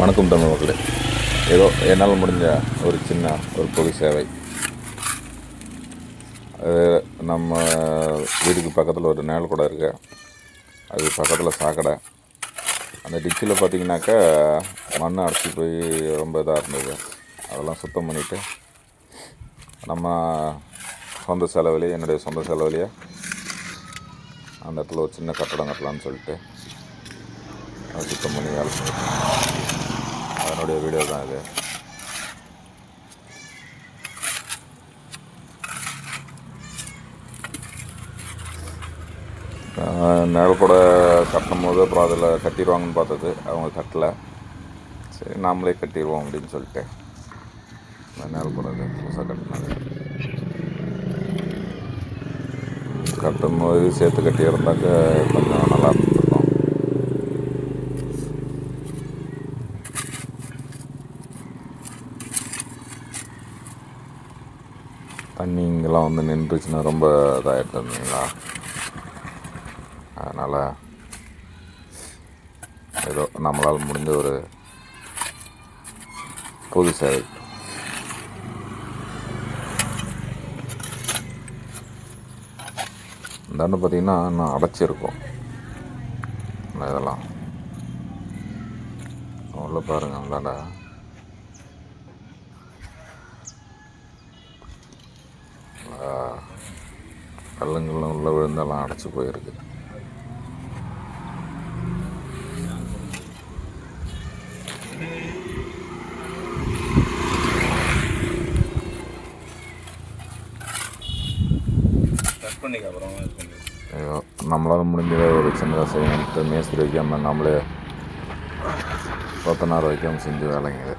வணக்கம் தமிழ் மக்களே. ஏதோ என்னால் முடிஞ்ச ஒரு சின்ன ஒரு பொது சேவை. அது நம்ம வீட்டுக்கு பக்கத்தில் ஒரு நேல் கூட இருக்கு. அது பக்கத்தில் சாக்கடை. அந்த டிச்சில் பார்த்தீங்கன்னாக்கா மண் அடைச்சி போய் ரொம்ப இதாக இருந்தது. அதெல்லாம் சுத்தம் பண்ணிவிட்டு நம்ம சொந்த செலவுலேயே என்னுடைய சொந்த செலவுலேயே அந்த இடத்துல ஒரு சின்ன கட்டடம் கட்டலாம்னு சொல்லிட்டு அதை சுத்தம் பண்ணி வேலை செஞ்சுட்டு அதனுடைய வீடியோ தான் இது நிழல் கூட கட்டும் போது அப்புறம் அதில் கட்டிடுவாங்கன்னு பார்த்தது. அவங்க கட்டலை. சரி நாமளே கட்டிடுவோம் அப்படின்னு சொல்லிட்டு. இந்த நிழல் கூட புதுசாக கட்டினாங்க கட்டும் போது சேர்த்து கட்டி இருந்தாக்க கொஞ்சம் நல்லா தண்ணி இங்கெல்லாம் வந்து நின்றுச்சுன்னா ரொம்ப இதாகிட்டு இருந்தீங்களா அதனால் ஏதோ நம்மளால் முடிஞ்ச ஒரு பொது சேவை. இந்தாண்டு பார்த்தீங்கன்னா இன்னும் அடைச்சிருக்கும். இதெல்லாம். உள்ள பாருங்க அந்தாண்டா கல்லுங்கள்லாம் உள்ள விழுந்தெல்லாம் அடைச்சி போயிருக்கு. ஐயோ நம்மளால் முடிஞ்சதை ஒரு சின்னதாக செய்யணும். மேஸ்திரி வைக்காமல் நம்மளே கொத்தனார் வைக்காமல் செஞ்சு வேலைங்க இது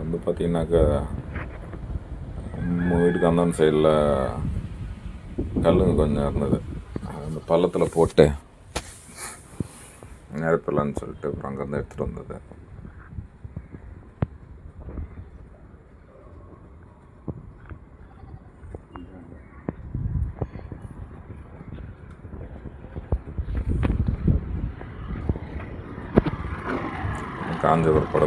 வந்து பார்த்தீங்கன்னாக்கா நம்ம வீட்டுக்கு அந்த சைடில் கல்லுங்க கொஞ்சம் இருந்தது. அந்த பள்ளத்தில் போட்டு நிரப்பிடலான்னு சொல்லிட்டு அப்புறம் அங்கேருந்து எடுத்துகிட்டு வந்தது. காஞ்ச பிற்பாடு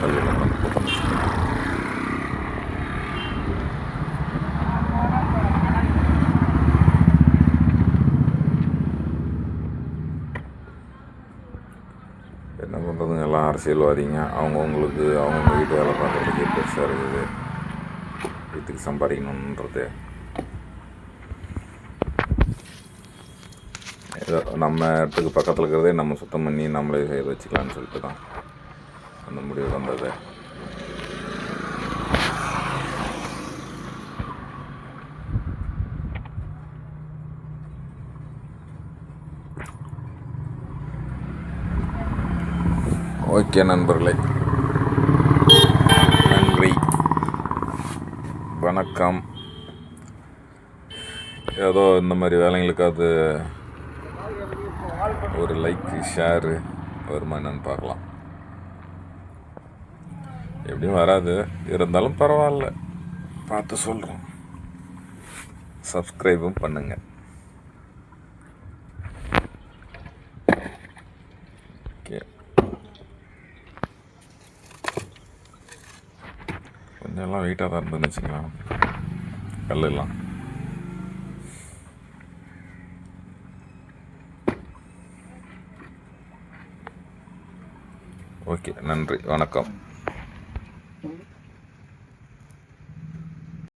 கல்யாணம் கல்லுலாம் என்ன பண்ணுறதுங்க எல்லாம் அரசியல்வாதிங்க. அவங்கவுங்களுக்கு அவங்கவுங்க வீட்டு வேலை பார்க்குறதுக்கு பெருசாக இருக்குது. வீட்டுக்கு சம்பாதிக்கணுன்றது ஏதோ நம்ம இடத்துக்கு பக்கத்தில் இருக்கிறதே நம்ம சுத்தம் பண்ணி நம்மளே செய்ய வச்சுக்கலாம்னு சொல்லிட்டு தான் அந்த முடிவு வந்தது. ஓகே நண்பர்களே. நன்றி. வணக்கம். ஏதோ இந்த மாதிரி வேலைங்களுக்காவது ஒரு லைக்கு ஷேரு வருமா என்னன்னு பார்க்கலாம். எப்படியும் வராது. இருந்தாலும் பரவாயில்ல. பார்த்து சொல்கிறோம் சப்ஸ்கிரைபும் பண்ணுங்கள் ஓகே கொஞ்சம் எல்லாம் வெயிட்டாக தான் இருந்துன்னு வச்சுக்கலாம். கல்லெல்லாம் ஓகே நன்றி. வணக்கம்.